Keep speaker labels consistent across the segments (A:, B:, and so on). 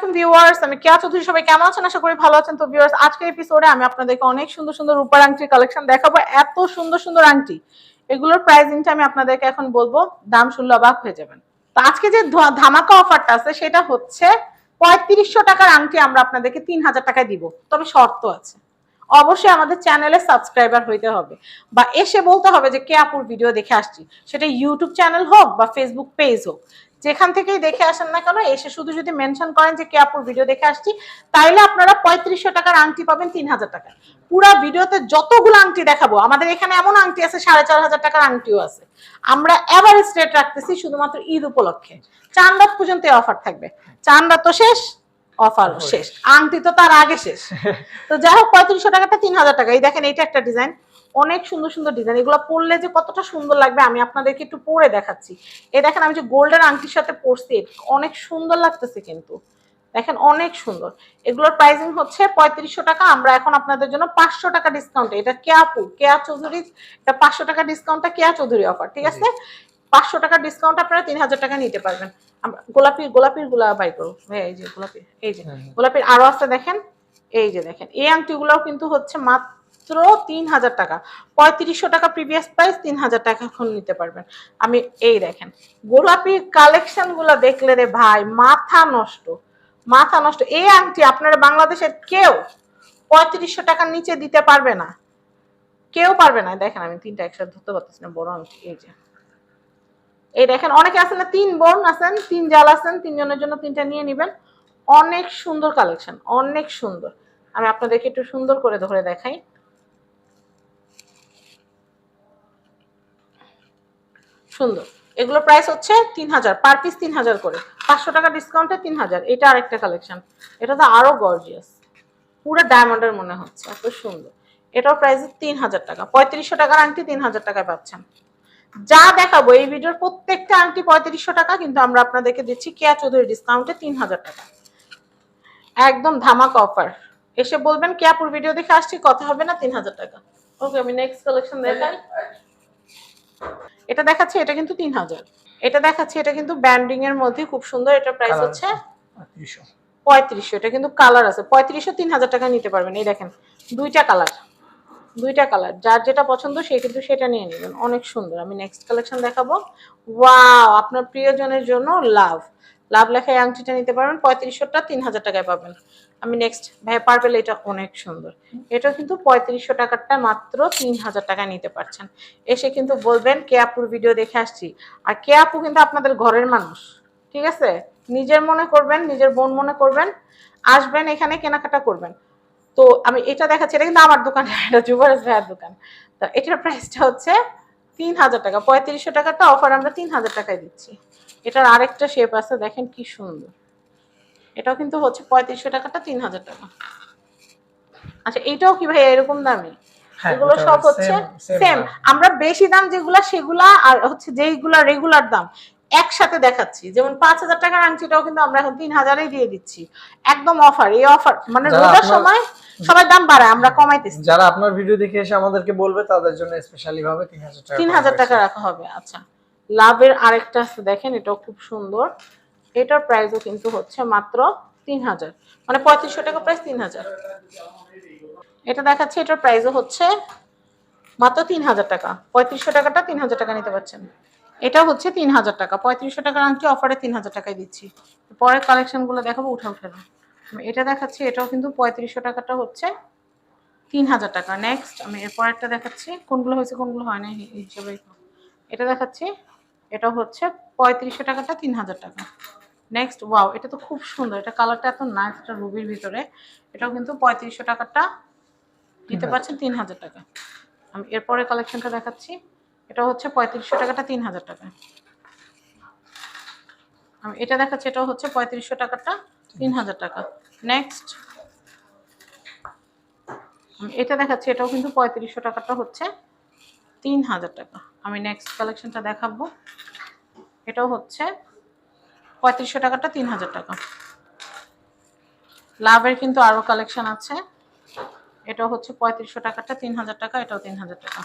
A: আলাইকুম ভিউয়ার্স, আমি চৌধুরী, সবাই কেমন আছেন? আশা করি ভালো আছেন। তো ভিউয়ার্স, আজকের এপিসোডে আমি আপনাদেরকে অনেক সুন্দর সুন্দর রূপার আংটির কালেকশন দেখাবো। এত সুন্দর সুন্দর আংটি। এগুলোর আমি আপনাদেরকে এখন বলব, দাম শুনলে অবাক হয়ে যাবেন। তো আজকে যে ধামাকা অফারটা আছে, সেটা হচ্ছে পঁয়ত্রিশশো টাকার আংটি আমরা আপনাদেরকে তিন হাজার টাকায় দিব। তবে শর্ত আছে। অবশ্যই আমাদের চ্যানেলে সাবস্ক্রাইবার হইতে হবে। বা এসে বলতে হবে যে কে আপুর ভিডিও দেখে আসছি। সেটা ইউটিউব চ্যানেল হোক বা ফেসবুক পেজ হোক। যেখান থেকেই দেখে আসেন না কেন এসে শুধু যদি মেনশন করেন যে কে আপুর ভিডিও দেখে আসছি তাইলে আপনারা পঁয়ত্রিশশো টাকার আংটি পাবেন তিন হাজার টাকা পুরা ভিডিওতে যতগুলো আংটি দেখাবো আমাদের এখানে এমন আংটি আছে সাড়ে চার হাজার টাকার আংটিও আছে। আমরা এভারেজ রেট রাখতেছি শুধুমাত্র ঈদ উপলক্ষে। চান রাত পর্যন্ত অফার থাকবে। চান রাত তো শেষ অফার শেষ। আংটি তো তার আগে শেষ। তো যাই হোক পঁয়ত্রিশশো টাকাটা তিন হাজার টাকা। এই দেখেন এইটা একটা ডিজাইন অনেক সুন্দর সুন্দর ডিজাইন এগুলো পরলে যে কতটা সুন্দর লাগবে আমি আপনাদেরকে একটু পরে দেখাচ্ছি। এই দেখেন আমি যে গোল্ডেন আংটির সাথে পরছি অনেক সুন্দর লাগতেছে কিন্তু। দেখেন অনেক সুন্দর। এগুলোর প্রাইসিং হচ্ছে পঁয়ত্রিশশো টাকা। আমরা এখন আপনাদের জন্য পাঁচশো টাকা ডিসকাউন্ট এটা কেয়াপু কেয়া চৌধুরী এটা পাঁচশো টাকা ডিসকাউন্টটা কেয়া চৌধুরী অফার ঠিক আছে? পাঁচশো টাকা ডিসকাউন্ট আপনারা তিন হাজার টাকা নিতে পারবেন। আমরা গোলাপি গোলাপিরগুলা বাই করো হ্যাঁ, এই যে গোলাপি এই যে গোলাপির আরও আছে দেখেন। এই যে দেখেন এই আংটিগুলোও কিন্তু হচ্ছে মাত্র তিন হাজার টাকা। পঁয়ত্রিশশো টাকা প্রিভিয়াস প্রাইস তিন হাজার টাকা এখন নিতে পারবেন। আমি এই দেখেন গোলাপির কালেকশনগুলো দেখলে রে ভাই, মাথা নষ্ট মাথা নষ্ট। এই আংটি আপনারা বাংলাদেশের কেউ পঁয়ত্রিশশো টাকার নিচে দিতে পারবে না। কেউ পারবে না। দেখেন, আমি তিনটা একসাথে ধরতে পারতেছি না, বড় আংটি, এই যে। এই দেখেন, অনেকে আছেন না, তিন বোন আছেন, তিন জাল আছেন, তিনজনের জন্য তিনটা নিয়ে নেবেন। অনেক সুন্দর কালেকশন অনেক সুন্দর। আমি আপনাদেরকে একটু সুন্দর করে ধরে দেখাই। সুন্দর। এগুলো প্রাইস হচ্ছে তিন হাজার পার পিস তিন হাজার করে। পাঁচশো টাকা ডিসকাউন্টে তিন হাজার এটা আরেকটা কালেকশন এটা তো আরও গর্জিয়াস পুরো ডায়মন্ডের মনে হচ্ছে, এত সুন্দর। এটার প্রাইস তিন হাজার টাকা। পঁয়ত্রিশশো টাকার আংটি তিন হাজার টাকায় পাচ্ছেন। যা দেখাবো, এই ভিডিওর প্রত্যেকটা আংটি পঁয়ত্রিশশো টাকা, কিন্তু আমরা আপনাদেরকে দিচ্ছি কেয়া চৌধুরী ডিসকাউন্টে তিন হাজার টাকা। একদম ধামাকা অফার এসে বলবেন, কেয়াপুর ভিডিও দেখে আসছি, কথা হবে না তিন হাজার টাকা। ওকে আমি নেক্সট কালেকশন দেখাই। এটা দেখাচ্ছে এটা কিন্তু তিন হাজার। এটা দেখাচ্ছে এটা কিন্তু ব্যান্ডিং এর মধ্যে খুব সুন্দর এটা প্রাইস হচ্ছে পঁয়ত্রিশশো। এটা কিন্তু কালার আছে পঁয়ত্রিশশো তিন হাজার টাকা নিতে পারবেন এই দেখেন দুইটা কালার দুইটা কালার যার যেটা পছন্দ সে কিন্তু সেটা নিয়ে নেবেন অনেক সুন্দর। আমি নেক্সট কালেকশন দেখাবো। ওয়াও আপনার প্রিয়জনের জন্য লাভ লাভ লেখা এই আংটিটা নিতে পারবেন, পঁয়ত্রিশশোটা তিন হাজার টাকায় পাবেন। আমি নেক্সট ভাই পার্পেল এটা অনেক সুন্দর। এটা কিন্তু পঁয়ত্রিশশো টাকারটা মাত্র তিন হাজার টাকায় নিতে পারছেন। এসে কিন্তু বলবেন, কে আপুর ভিডিও দেখে আসছি? আর কে আপু কিন্তু আপনাদের ঘরের মানুষ, ঠিক আছে? নিজের মনে করবেন, নিজের বোন মনে করবেন, আসবেন এখানে, কেনাকাটা করবেন। তো আমি এটা দেখাচ্ছি, এটা কিন্তু আমার দোকান, এটা যুবরাজ ভাইয়ের দোকান। তো এটার প্রাইসটা হচ্ছে তিন হাজার টাকা, পঁয়ত্রিশশো টাকাটা অফার আমরা তিন হাজার টাকায় দিচ্ছি। এটার আরেকটা শেপ আছে দেখেন কি সুন্দর। এটাও কিন্তু হচ্ছে পঁয়ত্রিশশো টাকাটা তিন হাজার টাকা। আচ্ছা এইটাও কি ভাই এরকম দামি?
B: হ্যাঁ,
A: এগুলো সব হচ্ছে সেম আমরা বেশি দাম যেগুলা সেগুলা আর হচ্ছে যেইগুলা রেগুলার দাম একসাথে দেখাচ্ছি। যেমন পাঁচ হাজার টাকার আংটিটাও কিন্তু আমরা এখন তিন হাজারেই দিয়ে দিচ্ছি। একদম অফার এই অফার মানে রোজার সময় দাম বাড়ায় আমরা কমাইতেছি।
B: যারা আপনার ভিডিও দেখে এসে আমাদেরকে বলবে তাদের জন্য স্পেশালি ভাবে তিন হাজার। টাকা
A: রাখা হবে আচ্ছা। লাভের আরেকটা আছে, দেখেন এটাও খুব সুন্দর। এটার প্রাইসও কিন্তু হচ্ছে মাত্র তিন হাজার মানে পঁয়ত্রিশশো টাকা প্রাইস তিন হাজার এটা দেখাচ্ছে, এটার প্রাইসও হচ্ছে মাত্র তিন হাজার টাকা। পঁয়ত্রিশশো টাকাটা তিন হাজার টাকা নিতে পারছেন। এটা হচ্ছে তিন হাজার টাকা। পঁয়ত্রিশশো টাকার আংটি অফারে তিন হাজার টাকায় দিচ্ছি। পরের কালেকশনগুলো দেখাবো উঠে উঠে না এটা দেখাচ্ছি, এটাও কিন্তু পঁয়ত্রিশশো টাকাটা হচ্ছে তিন হাজার টাকা। নেক্সট আমি এরপর একটা দেখাচ্ছি, কোনগুলো হয়েছে, কোনগুলো হয় না হিসেবে। এটা দেখাচ্ছি এটা হচ্ছে পঁয়ত্রিশশো টাকাটা তিন হাজার টাকা। নেক্সট ওয়াও এটা তো খুব সুন্দর। এটা কালারটা এত নাইস এটা রুবির ভিতরে। এটাও কিন্তু পঁয়ত্রিশশো টাকাটা দিতে পারছেন তিন হাজার টাকা। আমি এরপরে কালেকশনটা দেখাচ্ছি। এটা হচ্ছে পঁয়ত্রিশশো টাকাটা তিন হাজার টাকা। আমি এটা দেখাচ্ছি এটাও হচ্ছে পঁয়ত্রিশশো টাকাটা তিন হাজার টাকা। নেক্সট আমি এটা দেখাচ্ছি এটাও কিন্তু পঁয়ত্রিশশো টাকাটা হচ্ছে তিন হাজার টাকা। আমি নেক্সট কালেকশনটা দেখাবো। এটাও হচ্ছে পঁয়ত্রিশশো টাকাটা তিন হাজার টাকা। লাভের কিন্তু আরও কালেকশন আছে। এটাও হচ্ছে পঁয়ত্রিশশো টাকাটা তিন হাজার টাকা এটাও তিন হাজার টাকা।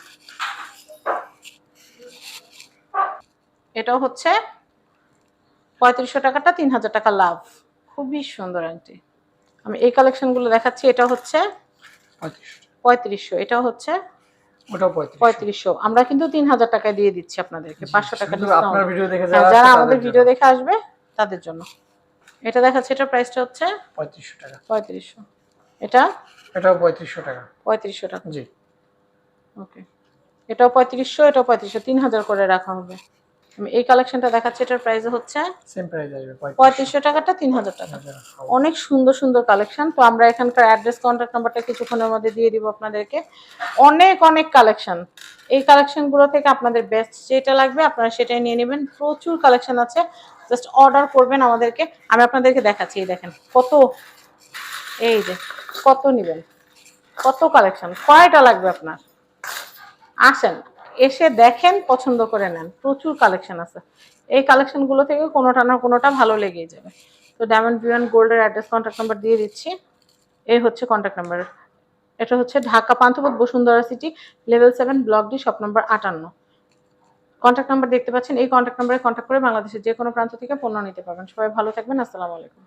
A: এটাও হচ্ছে পঁয়ত্রিশশো টাকাটা তিন হাজার টাকা লাভ। খুবই সুন্দর আংটি আমি এই কালেকশনগুলো দেখাচ্ছি এটা হচ্ছে
B: পঁয়ত্রিশশো
A: এটাও হচ্ছে পঁয়ত্রিশশো। আমরা কিন্তু তিন হাজার টাকায় দিয়ে দিচ্ছি আপনাদেরকে পাঁচশো টাকা হ্যাঁ,
B: যারা
A: আমাদের ভিডিও। দেখে আসবে তাদের জন্য। এটা দেখাচ্ছে এটার প্রাইসটা হচ্ছে?
B: পঁয়ত্রিশশো টাকা।
A: পঁয়ত্রিশশো। এটা?
B: এটাও পঁয়ত্রিশশো টাকা।
A: পঁয়ত্রিশশো টাকা।
B: জি।
A: ওকে এটাও পঁয়ত্রিশশো এটাও পঁয়ত্রিশশো। তিন হাজার করে রাখা হবে। আমি এই কালেকশনটা দেখাচ্ছি এটার প্রাইস হচ্ছে
B: সেম প্রাইস আসবে
A: পঁয়ত্রিশশো। টাকাটা তিন হাজার টাকা অনেক সুন্দর সুন্দর কালেকশন তো আমরা এখানকার অ্যাড্রেস কন্টাক্ট নাম্বারটা কিছুক্ষণের মধ্যে দিয়ে দিব আপনাদেরকে। অনেক অনেক কালেকশন এই কালেকশনগুলো থেকে আপনাদের বেস্ট যেটা লাগবে আপনারা সেটাই নিয়ে নেবেন। প্রচুর কালেকশন আছে। জাস্ট অর্ডার করবেন আমাদেরকে। আমি আপনাদেরকে দেখাচ্ছি এই দেখেন কত এই যে কত নেবেন? কত কালেকশন কয়টা লাগবে আপনার? আসেন। এসে দেখেন, পছন্দ করে নেন। প্রচুর কালেকশন আছে। এই কালেকশনগুলো থেকে কোনোটা না কোনোটা ভালো লেগেই যাবে। তো ডায়মন্ড বিয়ান গোল্ডের অ্যাড্রেস কন্ট্যাক্ট নাম্বার দিয়ে দিচ্ছি। এই হচ্ছে কন্ট্যাক্ট নাম্বার এটা হচ্ছে Dhaka Panthapath Bashundhara city level seven block D shop number আটান্ন। কন্ট্যাক্ট নাম্বার দেখতে পাচ্ছেন। এই কন্ট্যাক্ট নাম্বারে কন্ট্যাক্ট করে বাংলাদেশের যে কোনো প্রান্ত থেকে পণ্য নিতে পারবেন। সবাই ভালো থাকবেন। আসসালামু আলাইকুম।